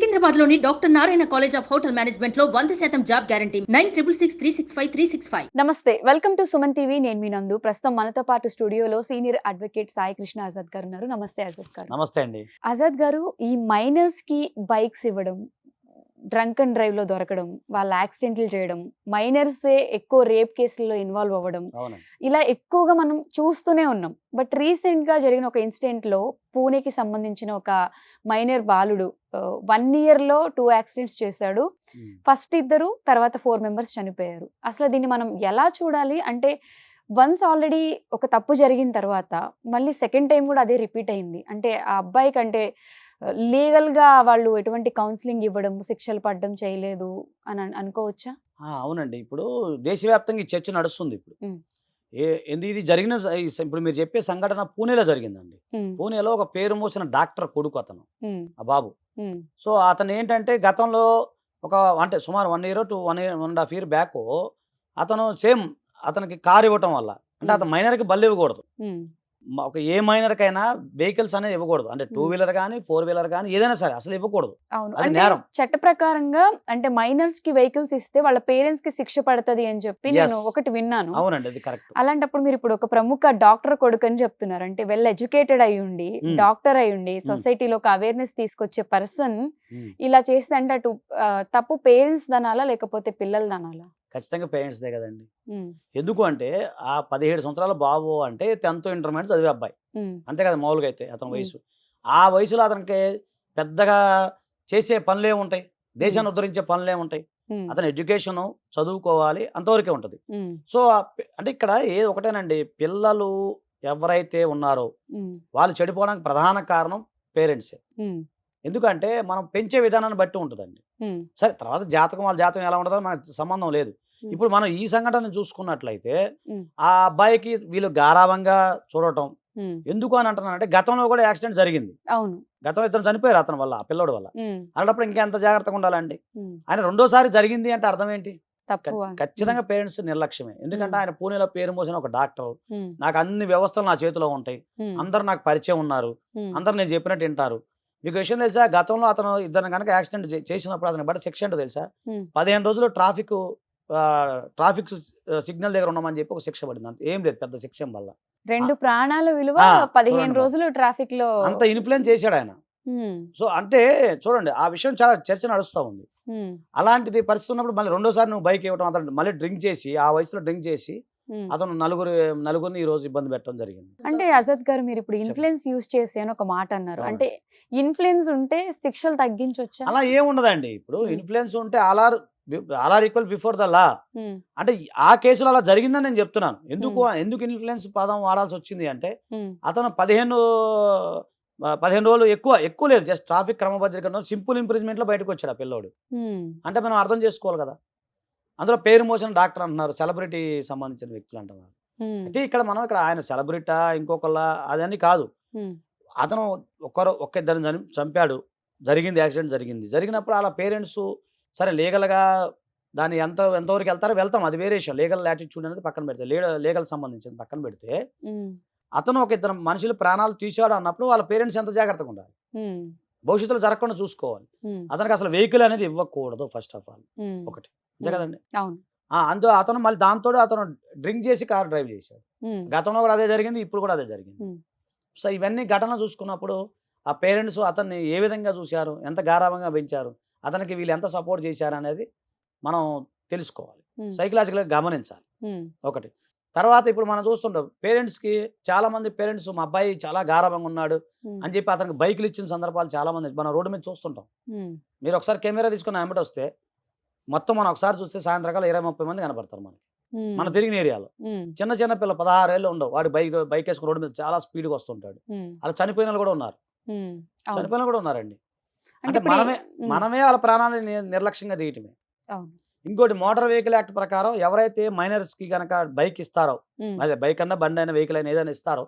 సికింద్రాబాద్లోని doctor Narayana college of hotel మేనేజ్మెంట్లో వంద శాతం job guarantee. Nine triple six three six five three six five. నమస్తే welcome to Suman TV. నేను మీ నందు. ప్రస్తుతం మనతో పాటు స్టూడియోలో సీనియర్ అడ్వకేట్ సాయి కృష్ణ ఆజాద్ గారు ఉన్నారు. నమస్తే ఆజాద్ గారు. నమస్తే అండి. ఆజాద్ గారు ఈ మైనర్స్కి బైక్స్ ఇవ్వడం డ్రంక్ అండ్ డ్రైవ్లో దొరకడం వాళ్ళ యాక్సిడెంట్లు చేయడం మైనర్స్ ఎక్కువ రేప్ కేసుల్లో ఇన్వాల్వ్ అవ్వడం. ఇలా ఎక్కువగా మనం చూస్తూనే ఉన్నాం. బట్ రీసెంట్గా జరిగిన ఒక ఇన్సిడెంట్లో పూణేకి సంబంధించిన ఒక మైనర్ బాలుడు వన్ ఇయర్లో టూ యాక్సిడెంట్స్ చేశాడు. ఫస్ట్ ఇద్దరు తర్వాత ఫోర్ మెంబర్స్ చనిపోయారు. అసలు దీన్ని మనం ఎలా చూడాలి? అంటే వన్స్ ఆల్రెడీ ఒక తప్పు జరిగిన తర్వాత మళ్ళీ సెకండ్ టైం కూడా అదే రిపీట్ అయింది. అంటే ఆ అబ్బాయికి అంటే లీగల్గా వాళ్ళు ఎటువంటి కౌన్సిలింగ్ ఇవ్వడం శిక్షలు పడడం చేయలేదు అని అన్- అనుకోవచ్చా? అవునండి. ఇప్పుడు దేశవ్యాప్తంగా ఈ చర్చ నడుస్తుంది ఇప్పుడు. ఎందు ఇది జరిగిన ఇప్పుడు మీరు చెప్పే సంఘటన పూణేలో జరిగిందండి. పూణేలో ఒక పేరు మోసిన డాక్టర్ కొడుకు అతను ఆ బాబు. సో అతను ఏంటంటే గతంలో ఒక అంటే సుమారు one year to one year one and half year back అతను సేమ్ అతనికి కార్ ఇవ్వటం వల్ల అంటే అతను. మైనర్కి బల్లి ఇవ్వకూడదు. ఒక ఏ మైనర్కైనా వెహికల్స్ అనేది ఇవ్వకూడదు. అంటే టూ. వీలర్ కానీ ఫోర్ వీలర్ కానీ ఏదైనా సరే అసలు ఇవ్వకూడదు. అవును. నేరం. చట్ట ప్రకారంగా అంటే మైనర్స్కి వెహికల్స్ ఇస్తే వాళ్ళ పేరెంట్స్కి శిక్ష పడుతుంది అని చెప్పి నేను. ఒకటి విన్నాను. అవునండి అది కరెక్ట్. అలాంటప్పుడు మీరు ఇప్పుడు ఒక ప్రముఖ డాక్టర్ కొడుకు అని చెప్తున్నారు. అంటే వెల్ ఎడ్యుకేటెడ్ అయి ఉండి. డాక్టర్ అయి ఉండి సొసైటీలో ఒక అవేర్నెస్ తీసుకొచ్చే పర్సన్ ఇలా చేస్తే అంటే అటు తప్పు పేరెంట్స్ దనాలా లేకపోతే పిల్లల దనాలా? ఖచ్చితంగా పేరెంట్స్దే కదండి. ఎందుకు అంటే ఆ పదిహేడు సంవత్సరాల బాబు అంటే టెన్త్ ఇంటర్మీడియట్ చదివే అబ్బాయి. అంతే కదా మామూలుగా అయితే అతని. వయసు. ఆ వయసులో అతనికి పెద్దగా చేసే పనులే ఉంటాయి. దేశాన్ని ఉద్ధరించే పనులే ఉంటాయి. అతని ఎడ్యుకేషన్ చదువుకోవాలి అంతవరకే ఉంటుంది. సో అంటే ఇక్కడ ఏది ఒకటేనండి పిల్లలు ఎవరైతే ఉన్నారో వాళ్ళు చెడిపోవడానికి ప్రధాన కారణం పేరెంట్సే ఎందుకంటే మనం పెంచే విధానాన్ని బట్టి ఉంటుందండి. సరే తర్వాత జాతకం వాళ్ళ జాతకం ఎలా ఉంటుందో మనకు సంబంధం లేదు. ఇప్పుడు మనం ఈ సంఘటన చూసుకున్నట్లయితే. ఆ అబ్బాయికి వీళ్ళు గారాభంగా చూడటం ఎందుకు అని అంటున్నానంటే గతంలో కూడా యాక్సిడెంట్ జరిగింది. అవును. గతంలో ఇద్దరు చనిపోయారు అతని వల్ల ఆ పిల్లోడి వల్ల. ఉమ్, అలాంటప్పుడు ఇంకెంత జాగ్రత్తగా ఉండాలండి? ఆయన రెండోసారి జరిగింది అంటే అర్థం ఏంటి. ఖచ్చితంగా పేరెంట్స్ నిర్లక్ష్యమే. ఎందుకంటే. ఆయన పూణేలో పేరు మోసిన ఒక డాక్టర్. నాకు అన్ని వ్యవస్థలు నా చేతిలో ఉంటాయి. అందరు నాకు పరిచయం ఉన్నారు. అందరు నేను చెప్పినట్టు వింటారు. మీకు విషయం తెలుసా? గతంలో అతను ఇద్దరు కనుక యాక్సిడెంట్ చేసినప్పుడు అతని బట్టి శిక్ష ఏంటో తెలుసా. పదిహేను రోజులు ట్రాఫిక్ ట్రాఫిక్ సిగ్నల్ దగ్గర ఉండమని చెప్పి ఒక శిక్ష పడింది. అంత ఏం లేదు పెద్ద శిక్ష వల్ల. రెండు ప్రాణాల విలువ పదిహేను రోజులు ట్రాఫిక్లో అంత ఇన్ఫ్లుయెన్స్ చేశాడు ఆయన. సో అంటే చూడండి ఆ విషయం చాలా చర్చ నడుస్తూ ఉంది. అలాంటిది పరిస్థితి ఉన్నప్పుడు మళ్ళీ రెండోసారి నువ్వు బైక్ ఇవ్వడం అతను మళ్ళీ డ్రింక్ చేసి ఆ వయసులో డ్రింక్ చేసి. అతను నలుగురు నలుగురిని ఈ రోజు ఇబ్బంది పెట్టడం జరిగింది. అంటే అజద్ గారు మీరు ఇప్పుడు ఇన్ఫ్లుయెన్స్ యూజ్ చేసి అని ఒక మాట అన్నారు. అంటే ఇన్ఫ్లుయెన్స్ ఉంటే శిక్షలు తగ్గించవచ్చా అలా ఏం ఉండదండి. ఇప్పుడు. ఇన్ఫ్లుయెన్స్ ఉంటే అలార్ అలార్ ఈక్వల్ బిఫోర్ ద లా. అంటే ఆ కేసులో అలా జరిగిందని నేను చెప్తున్నాను. ఎందుకు ఎందుకు ఇన్ఫ్లుయెన్స్ పదం వాడాల్సి వచ్చింది అంటే అతను పదిహేను పదిహేను రోజులు ఎక్కువ ఎక్కువ లేదు. జస్ట్ ట్రాఫిక్ క్రమబద్ధీకరణ సింపుల్ ఇంప్రూవ్మెంట్లో బయటకు వచ్చాడు ఆ పిల్లోడు. అంటే మనం అర్థం చేసుకోవాలి కదా. అందులో పేరు మోసిన డాక్టర్ అంటున్నారు. సెలబ్రిటీ సంబంధించిన వ్యక్తులు అంటున్నారు. అయితే ఇక్కడ మనం ఇక్కడ ఆయన సెలబ్రిటా ఇంకొకళ్ళ అదని కాదు. అతను ఒక్కరు ఒక్క ఇద్దరిని చంపాడు. జరిగింది యాక్సిడెంట్ జరిగింది. జరిగినప్పుడు వాళ్ళ పేరెంట్స్ సరే లీగల్గా దాన్ని ఎంత ఎంతవరకు వెళ్తారో వెళ్తాం. అది వేరే విషయం. లీగల్ యాటిట్యూడ్ అనేది పక్కన పెడితే లీగల్ సంబంధించింది పక్కన పెడితే అతను ఒక ఇద్దరు మనుషులు ప్రాణాలు తీసాడు అన్నప్పుడు వాళ్ళ పేరెంట్స్ ఎంత జాగ్రత్తగా ఉండాలి? భవిష్యత్తులో జరగకుండా చూసుకోవాలి. అతనికి అసలు వెహికల్ అనేది ఇవ్వకూడదు ఫస్ట్ ఆఫ్ ఆల్. ఒకటి. కదండి. అవును. అందు అతను మళ్ళీ దాంతో అతను డ్రింక్ చేసి కార్ డ్రైవ్ చేశాడు. గతంలో కూడా అదే జరిగింది ఇప్పుడు కూడా అదే జరిగింది. సో ఇవన్నీ ఘటన చూసుకున్నప్పుడు ఆ పేరెంట్స్ అతన్ని ఏ విధంగా చూశారు ఎంత గారాభంగా పెంచారు అతనికి వీళ్ళు ఎంత సపోర్ట్ చేశారు అనేది మనం తెలుసుకోవాలి. సైకలాజికల్గా గమనించాలి. ఒకటి. తర్వాత ఇప్పుడు మనం చూస్తుంటాం పేరెంట్స్కి చాలా మంది పేరెంట్స్ మా అబ్బాయి చాలా గారాభంగా ఉన్నాడు అని చెప్పి అతనికి బైకులు ఇచ్చిన సందర్భాలు చాలా మంది మనం రోడ్డు మీద చూస్తుంటాం. మీరు ఒకసారి కెమెరా తీసుకుని వెంబడి వస్తే మొత్తం మనం ఒకసారి చూస్తే సాయంత్రకాల ఇరవై ముప్పై మంది కనపడతారు మనకి. మన తిరిగిన ఏరియాలో. చిన్న చిన్న పిల్ల పదహారు ఏళ్ళు ఉండవు. వాడు బైక్ బైక్ వేసుకుని రోడ్డు మీద చాలా స్పీడ్గా వస్తుంటాడు. అలా చనిపోయిన వాళ్ళు కూడా ఉన్నారు. చనిపోయిన కూడా ఉన్నారండి. అంటే మనమే మనమే వాళ్ళ ప్రాణాలను ని- నిర్లక్ష్యంగా తీయటమే. ఇంకోటి మోటార్ వెహికల్ యాక్ట్ ప్రకారం ఎవరైతే మైనర్స్కి గనక బైక్ ఇస్తారో అదే బైక్ అన్నా బండి అయినా వెహికల్ అయినా ఏదైనా ఇస్తారో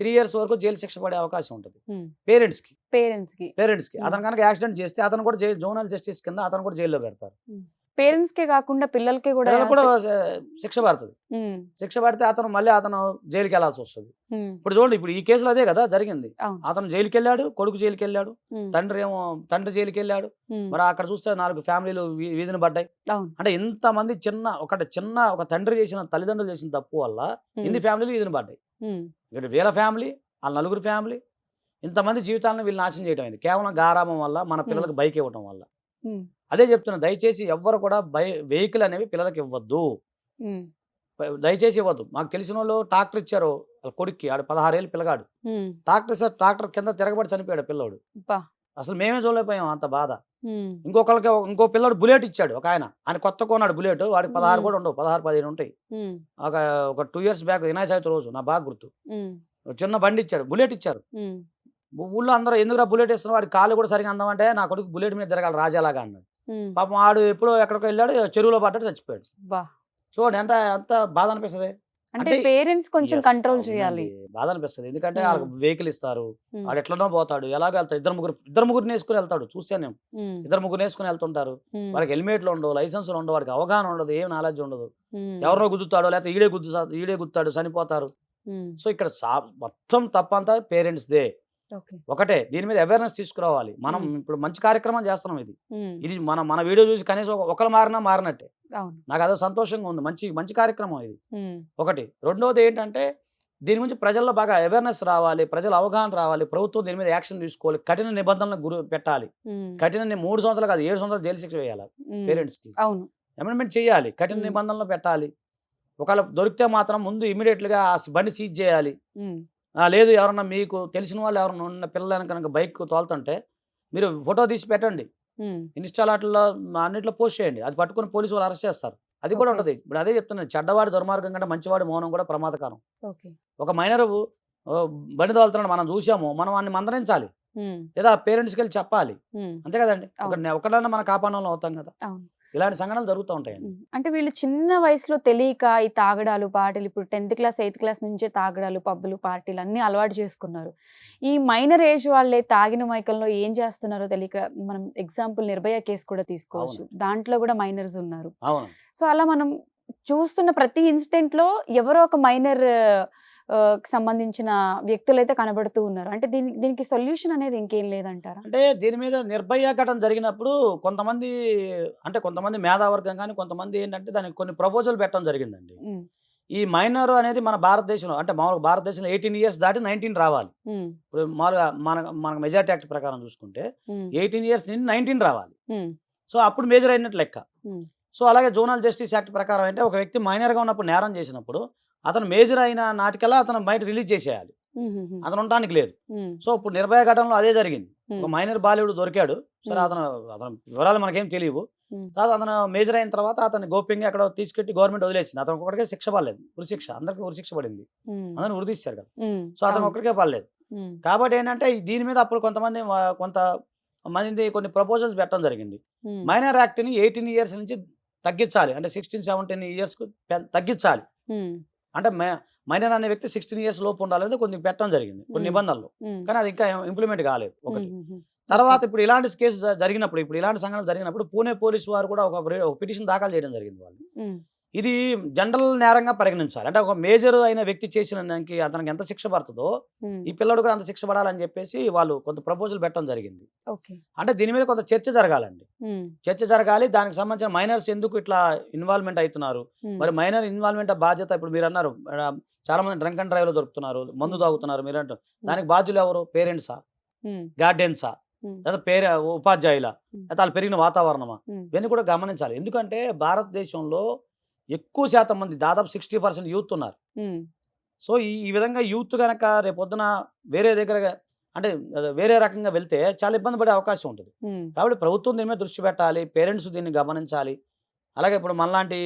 త్రీ ఇయర్స్ వరకు జైలు శిక్ష పడే అవకాశం ఉంటుంది. పేరెంట్స్కి పేరెంట్స్కి పేరెంట్స్కి. అతను కనుక యాక్సిడెంట్ చేస్తే అతను కూడా జైలు జోనల్ జస్టిస్ కింద అతను కూడా జైల్లో పెడతారు. పేరెంట్స్ కే కాకుండా పిల్లలకి కూడా కూడా శిక్ష పడుతుంది. శిక్ష పడితే అతను మళ్ళీ అతను జైలుకి వెళ్ళాల్సి వస్తుంది ఇప్పుడు చూడండి ఇప్పుడు ఈ కేసులో అదే కదా జరిగింది. అతను జైలుకి వెళ్ళాడు కొడుకు జైలుకి వెళ్ళాడు తండ్రి ఏమో తండ్రి జైలుకి వెళ్ళాడు మరి అక్కడ చూస్తే నాలుగు ఫ్యామిలీలు వీధిని పడ్డాయి. అంటే ఇంతమంది చిన్న ఒకటి చిన్న ఒక తండ్రి చేసిన తల్లిదండ్రులు చేసిన తప్పు వల్ల ఇన్ని ఫ్యామిలీలు వీధిని పడ్డాయి. ఇక్కడ వీళ్ళ ఫ్యామిలీ వాళ్ళ నలుగురు ఫ్యామిలీ ఇంతమంది జీవితాలను వీళ్ళు నాశనం చేయడం అయింది. కేవలం గారామం వల్ల మన పిల్లలకు బైక్ ఇవ్వడం వల్ల. అదే చెప్తున్నా. దయచేసి ఎవ్వరు కూడా బై వెహికల్ అనేవి పిల్లలకి ఇవ్వద్దు. దయచేసి ఇవ్వద్దు. మాకు తెలిసిన వాళ్ళు ట్రాక్టర్ ఇచ్చారు. వాళ్ళ కొడుక్కి ఆడు పదహారేళ్ళు పిల్లగాడు. ట్రాక్టర్ సార్ ట్రాక్టర్ కింద తిరగబడి చనిపోయాడు పిల్లోడు. అసలు మేమే చూడలేకపోయాం అంత బాధ. ఇంకొకరికి ఇంకో పిల్లడు బుల్లెట్ ఇచ్చాడు ఒక ఆయన. ఆయన కొత్త కొన్నాడు బుల్లెట్. వాడికి పదహారు. కూడా ఉండవు. పదహారు పదిహేను ఉంటాయి. ఒక ఒక two years back Vinayaka Chavithi రోజు నా బాగా గుర్తు. చిన్న బండి ఇచ్చాడు. బుల్లెట్ ఇచ్చారు. ఊళ్ళో అందరూ ఎందుకురా బుల్లెట్ ఇస్తున్నా వాడి కాళ్ళు కూడా సరిగా అందామంటే నా కొడుకు బుల్లెట్ మీద తిరగాలి రాజాలాగా అన్నాడు. పాపం ఆడు ఎప్పుడో ఎక్కడికో వెళ్ళాడు చెరువులో పడ్డాడు చచ్చిపోయాడు. చూడండి ఎంత ఎంత బాధ అనిపిస్తుంది. అంటే పేరెంట్స్ కొంచెం కంట్రోల్. చేయాలి. బాధ అనిపిస్తుంది. ఎందుకంటే. వాళ్ళకి వెహికల్ ఇస్తారు. వాడు ఎట్లనో పోతాడు. ఎలాగ వెళ్తాడు. ఇద్దరు ముగ్గురు ఇద్దరు ముగ్గురు వేసుకుని వెళ్తాడు. చూసాను నేను. ఇద్దరు ముగ్గురు వేసుకుని వెళ్తుంటారు. వాడికి హెల్మెట్లు ఉండవు లైసెన్సులు ఉండవు వాడికి అవగాహన ఉండదు ఏం నాలెడ్జ్ ఉండదు. ఉమ్, ఎవరినో గుద్దుతాడో లేకపోతే ఈడే గుద్దు ఈడే గుద్దుతాడు చనిపోతారు. సో ఇక్కడ మొత్తం తప్పంతా పేరెంట్స్ దే. ఒకటే దీని మీద అవేర్నెస్ తీసుకురావాలి. మనం. ఇప్పుడు మంచి కార్యక్రమం చేస్తున్నాం ఇది. ఇది మన మన వీడియో చూసి కనీసం ఒక- ఒకరు మారినా మారినట్టే. నాకు అదే సంతోషంగా ఉంది. మంచి మంచి కార్యక్రమం ఇది. ఒకటి. రెండోది ఏంటంటే దీని గురించి ప్రజల్లో బాగా అవేర్నెస్ రావాలి ప్రజల అవగాహన రావాలి ప్రభుత్వం దీని మీద యాక్షన్ తీసుకోవాలి కఠిన నిబంధనలు గురి పెట్టాలి. కఠిన మూడు సంవత్సరాలు కాదు ఏడు సంవత్సరాలు జైలు శిక్ష వేయాలి. పేరెంట్స్కి అవును. అమెండ్మెంట్ చేయాలి. కఠిన. నిబంధనలు పెట్టాలి. ఒకవేళ దొరికితే మాత్రం ముందు immediate గా ఆ బండి సీజ్ చేయాలి. లేదు ఎవరన్నా మీకు తెలిసిన వాళ్ళు ఎవరన్నా ఉన్న పిల్లలని కనుక బైక్ తోలుతుంటే మీరు ఫోటో తీసి పెట్టండి. ఇన్స్టాలాట్లో అన్నింటిలో పోస్ట్ చేయండి. అది పట్టుకొని పోలీసు వాళ్ళు అరెస్ట్ చేస్తారు. అది కూడా. ఉంటుంది. ఇప్పుడు అదే చెప్తున్నాను. చెడ్డవాడి దుర్మార్గం కంటే మంచివాడి మౌనం కూడా ప్రమాదకరం. ఒక మైనర్ బండి తోలుతున్నాడు మనం చూసాము. మనం వాడిని మందరించాలి లేదా పేరెంట్స్కి వెళ్ళి చెప్పాలి అంతే కదండి. ఒక అవును. ఒకటన్నా మన కాపాడంలో అవుతాం కదా. ఇలాంటి సంఘటనలు జరుగుతూ ఉంటాయండి. అంటే వీళ్ళు చిన్న వయసులో తెలియక ఈ తాగడాలు పార్టీలు ఇప్పుడు టెన్త్ క్లాస్ ఎయిత్ క్లాస్ నుంచే తాగడాలు పబ్బులు పార్టీలు అన్ని అలవాటు చేసుకున్నారు. ఈ మైనర్ ఏజ్ వాళ్ళే తాగిన మైకల్లో ఏం చేస్తున్నారో తెలియక మనం ఎగ్జాంపుల్ నిర్భయ కేసు కూడా తీసుకోవచ్చు. దాంట్లో కూడా మైనర్స్ ఉన్నారు. సో అలా మనం చూస్తున్న ప్రతి ఇన్సిడెంట్లో ఎవరో ఒక మైనర్ సంబంధించిన వ్యక్తులు అయితే కనబడుతూ ఉన్నారు. అంటే దీని దీనికి సొల్యూషన్ అనేది ఇంకేం లేదంటారా? అంటే దీని మీద నిర్భయ ఘటన జరిగినప్పుడు కొంతమంది అంటే కొంతమంది మేధావర్గం కానీ కొంతమంది ఏంటంటే దానికి కొన్ని ప్రపోజల్ పెట్టడం జరిగిందండి. ఈ మైనర్ అనేది మన భారతదేశంలో అంటే మామూలుగా భారతదేశంలో ఎయిటీన్ ఇయర్స్ దాటి నైన్టీన్ రావాలి. ఇప్పుడు మామూలుగా మన మన మెజార్టీ యాక్ట్ ప్రకారం చూసుకుంటే ఎయిటీన్ ఇయర్స్ నుండి నైన్టీన్ రావాలి. సో అప్పుడు మేజర్ అయినట్టు లెక్క. సో అలాగే జోనల్ జస్టిస్ యాక్ట్ ప్రకారం అంటే ఒక వ్యక్తి మైనర్గా ఉన్నప్పుడు నేరం చేసినప్పుడు అతను మేజర్ అయిన నాటికల్లా అతను బయట రిలీజ్ చేసేయాలి. అతను ఉండటానికి లేదు. సో ఇప్పుడు నిర్భయ ఘటనలో అదే జరిగింది. ఒక మైనర్ బాలుడు దొరికాడు. సరే. అతను అతను వివరాలు మనకేం తెలియవు. తర్వాత అతను మేజర్ అయిన తర్వాత అతను గోప్యంగా ఎక్కడ తీసుకెట్టి గవర్నమెంట్ వదిలేసింది. అతను ఒకటికే శిక్ష పడలేదు. ఉరిశిక్ష. అందరికీ ఉరిశిక్ష పడింది. అందరిని ఉరిదీశారు కదా. సో అతను ఒకరికే పడలేదు. కాబట్టి ఏంటంటే దీని మీద అప్పుడు కొంతమంది కొంత మంది కొన్ని ప్రపోజల్స్ పెట్టడం జరిగింది. మైనర్ యాక్ట్ని ఎయిటీన్ ఇయర్స్ నుంచి తగ్గించాలి. అంటే సిక్స్టీన్ సెవెంటీన్ ఇయర్స్కు తగ్గించాలి. అంటే మైనర్ అనే వ్యక్తి సిక్స్టీన్ ఇయర్స్ లోపు ఉండాలనేది కొన్ని పెట్టడం జరిగింది కొన్ని. నిబంధనలు. కానీ అది ఇంకా ఇంప్లిమెంట్ కాలేదు ఒకటి. తర్వాత ఇప్పుడు ఇలాంటి కేసు జరిగినప్పుడు ఇప్పుడు ఇలాంటి సంఘటన జరిగినప్పుడు పూణే పోలీసు వారు కూడా ఒక పిటిషన్ దాఖలు చేయడం జరిగింది వాళ్ళు. ఇది జనరల్ నేరంగా పరిగణించాలి. అంటే ఒక మేజర్ అయిన వ్యక్తి చేసిన దానికి అతనికి ఎంత శిక్ష పడుతుందో ఈ పిల్లడు కూడా అంత శిక్ష పడాలని చెప్పేసి వాళ్ళు కొంత ప్రపోజల్ పెట్టడం జరిగింది. అంటే దీని మీద కొంత చర్చ జరగాలండి. చర్చ జరగాలి దానికి సంబంధించిన మైనర్స్ ఎందుకు ఇట్లా ఇన్వాల్వ్మెంట్ అవుతున్నారు? మరి మైనర్ ఇన్వాల్వ్మెంట్ బాధ్యత ఇప్పుడు మీరు అన్నారు చాలా మంది డ్రంక్ అండ్ డ్రైవ్లో దొరుకుతున్నారు మందు తాగుతున్నారు మీరు అంటారు దానికి బాధ్యులు ఎవరు? పేరెంట్సా? గార్డెన్సా? లేదా పేరే ఉపాధ్యాయుల. లేదా వాళ్ళు పెరిగిన వాతావరణమా? ఇవన్నీ కూడా గమనించాలి. ఎందుకంటే భారతదేశంలో ఎక్కువ శాతం మంది దాదాపు సిక్స్టీ పర్సెంట్ యూత్ ఉన్నారు. సో ఈ ఈ విధంగా యూత్ కనుక రేపొద్దున వేరే దగ్గర అంటే వేరే రకంగా వెళ్తే చాలా ఇబ్బంది పడే అవకాశం ఉంటుంది. కాబట్టి ప్రభుత్వం దీని మీద దృష్టి పెట్టాలి పేరెంట్స్ దీన్ని గమనించాలి. అలాగే ఇప్పుడు మనలాంటి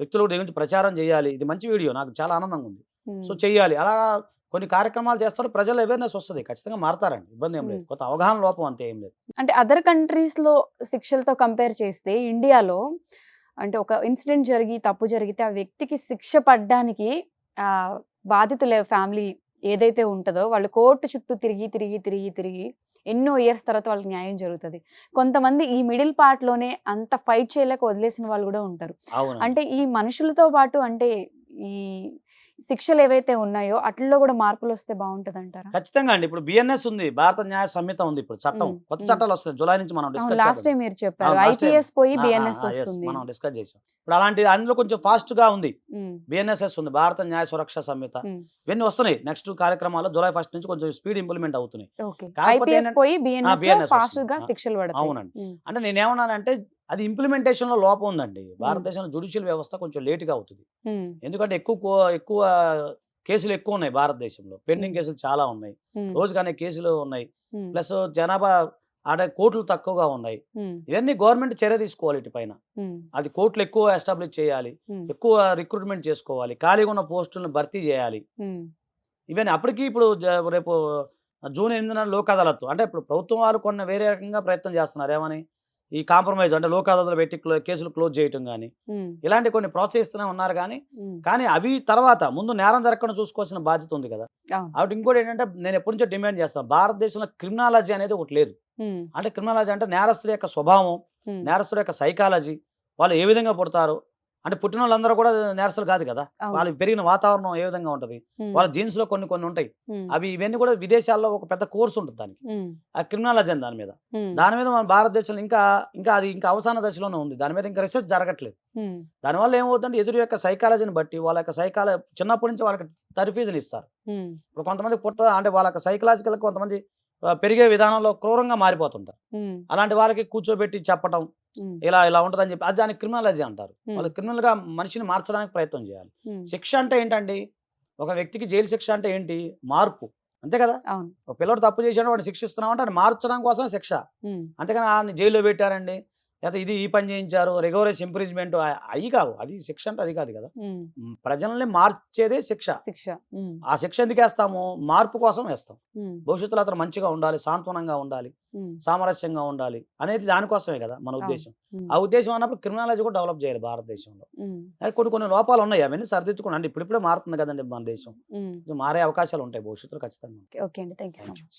వ్యక్తులు దీని గురించి ప్రచారం చేయాలి. ఇది మంచి వీడియో నాకు చాలా ఆనందంగా ఉంది. సో చెయ్యాలి అలా కొన్ని కార్యక్రమాలు చేస్తారు ప్రజలు అవేర్నెస్ వస్తుంది. ఖచ్చితంగా మారతారండి ఇబ్బంది ఏం లేదు. కొత్త అవగాహన లోపం అంతే ఏం లేదు. అంటే అదర్ కంట్రీస్లో శిక్షలతో కంపేర్ చేస్తే ఇండియాలో అంటే ఒక ఇన్సిడెంట్ జరిగి తప్పు జరిగితే ఆ వ్యక్తికి శిక్ష పడ్డానికి ఆ బాధితుల ఫ్యామిలీ ఏదైతే ఉంటుందో వాళ్ళు కోర్టు చుట్టూ తిరిగి తిరిగి తిరిగి తిరిగి ఎన్నో ఇయర్స్ తర్వాత వాళ్ళకి న్యాయం జరుగుతుంది. కొంతమంది ఈ మిడిల్ పార్ట్లోనే అంత ఫైట్ చేయలేక వదిలేసిన వాళ్ళు కూడా ఉంటారు. అంటే ఈ మనుషులతో పాటు అంటే ఈ శిక్షలు ఏవైతే ఉన్నాయో అట్లలో కూడా మార్పులు వస్తే బాగుంటది అంటారా ఖచ్చితంగా అండి. ఇప్పుడు బిఎన్ఎస్ ఉంది భారత న్యాయ సంహిత ఉంది. ఇప్పుడు చట్టం కొత్త. చట్టాలు వస్తాయి జూలై నుంచి మనం లాస్ట్ టైం మీరు చెప్పారు. ఐపీఎస్ పోయి బిఎన్ఎస్ వస్తుంది. మనం డిస్కస్ చేసాం. ఇప్పుడు అలాంటి అందులో కొంచెం ఫాస్ట్గా ఉంది బిఎన్ఎస్ఎస్ ఉంది భారత న్యాయ సురక్ష సంహిత. ఇవన్నీ వస్తున్నాయి. నెక్స్ట్ కార్యక్రమాల్లో జూలై ఫస్ట్ నుంచి కొంచెం స్పీడ్ ఇంప్లిమెంట్ అవుతున్నాయి. అవునండి. అంటే నేనేమన్నానంటే అది ఇంప్లిమెంటేషన్లో లోపం ఉందండి. భారతదేశంలో జుడిషియల్ వ్యవస్థ కొంచెం లేట్గా అవుతుంది ఎందుకంటే ఎక్కువ కో- ఎక్కువ కేసులు ఎక్కువ ఉన్నాయి భారతదేశంలో. పెండింగ్. కేసులు చాలా ఉన్నాయి. అనేక కేసులు ఉన్నాయి. ప్లస్ జనాభా అంటే కోట్లు తక్కువగా ఉన్నాయి. ఇవన్నీ గవర్నమెంట్ చర్య తీసుకోవాలి ఇటు పైన. అది కోట్లు ఎక్కువ ఎస్టాబ్లిష్ చేయాలి. ఎక్కువ రిక్రూట్మెంట్ చేసుకోవాలి. ఖాళీగా ఉన్న పోస్టులను భర్తీ చేయాలి. ఇవన్నీ అప్పటికి ఇప్పుడు రేపు జూన్ ఎనిమిదిన లోక్ అదాలత్ అంటే ఇప్పుడు ప్రభుత్వం వారు కొన్ని వేరే రకంగా ప్రయత్నం చేస్తున్నారు. ఏమని? ఈ కాంప్రమైజ్ అంటే లోక్ అదాలత్ పెట్టి కేసులు క్లోజ్ చేయటం కానీ ఇలాంటి కొన్ని ప్రోత్సహిస్తూనే ఉన్నారు కానీ కానీ అవి తర్వాత ముందు నేరం జరగకుండా చూసుకోవాల్సిన బాధ్యత ఉంది కదా. కాబట్టి ఇంకోటి ఏంటంటే నేను ఎప్పటి నుంచో డిమాండ్ చేస్తాను భారతదేశంలో క్రిమినాలజీ అనేది ఒకటి లేదు. అంటే క్రిమినాలజీ అంటే నేరస్తుడి యొక్క స్వభావం ఉమ్, నేరస్తుడి యొక్క సైకాలజీ వాళ్ళు ఏ విధంగా పుడతారు అంటే పుట్టిన వాళ్ళందరూ కూడా నేరస్తులు కాదు కదా? అవును. వాళ్ళు పెరిగిన వాతావరణం ఏ విధంగా ఉంటుంది? వాళ్ళ జీన్స్లో కొన్ని కొన్ని ఉంటాయి. అవి ఇవన్నీ కూడా విదేశాల్లో ఒక పెద్ద కోర్సు ఉంటుంది దానికి. ఆ క్రిమినాలజీ అని దాని మీద. దాని మీద మన భారతదేశంలో ఇంకా ఇంకా అది ఇంకా అవసాన దశలోనే ఉంది. దాని మీద ఇంకా రీసెర్చ్ జరగట్లేదు. దానివల్ల ఏమవుతుందంటే ఎదురు యొక్క సైకాలజీని బట్టి వాళ్ళ యొక్క సైకాలజీ చిన్నప్పటి నుంచి వాళ్ళకి తర్ఫీదులు ఇస్తారు. ఇప్పుడు కొంతమంది పుట్ట అంటే వాళ్ళ యొక్క సైకలాజికల్ కొంతమంది పెరిగే విధానంలో క్రూరంగా మారిపోతుంటారు. అలాంటి వాళ్ళకి కూర్చోబెట్టి చెప్పటం ఇలా ఇలా ఉంటుందని చెప్పి అది దానికి క్రిమినాలజీ అంటారు. వాళ్ళు criminal గా మనిషిని మార్చడానికి ప్రయత్నం చేయాలి. శిక్ష అంటే ఏంటండి? ఒక వ్యక్తికి జైలు శిక్ష అంటే ఏంటి? మార్పు. అంతే కదా? ఒక పిల్లడు తప్పు చేసాడు వాడిని శిక్షిస్తున్నాం అంటే అది మార్చడం కోసం శిక్ష. ఆయన జైల్లో పెట్టారండి. లేదా ఇది ఈ పని చేయించారు రెగ్యులరైజ్ ఇంప్రీజ్మెంట్ అవి కావు. అది శిక్ష అంటే అది కాదు కదా. ప్రజల్ని మార్చేదే శిక్ష. శిక్ష. ఆ శిక్ష ఎందుకు వేస్తాము? మార్పు కోసం వేస్తాం. భవిష్యత్తులో అతను మంచిగా ఉండాలి సాంత్వనంగా ఉండాలి సామరస్యంగా ఉండాలి అనేది దానికోసమే కదా మన ఉద్దేశం. ఆ ఉద్దేశం అన్నప్పుడు క్రిమినాలజీ కూడా డెవలప్ చేయాలి భారతదేశంలో. కొన్ని కొన్ని లోపాలు ఉన్నాయి అవన్నీ సరిదిద్దుకోండి అంటే ఇప్పుడిప్పుడే మారుతుంది కదండి మన దేశం. మారే అవకాశాలు ఉంటాయి భవిష్యత్తులో ఖచ్చితంగా. ఓకే ఓకే అండి. Thank you so much.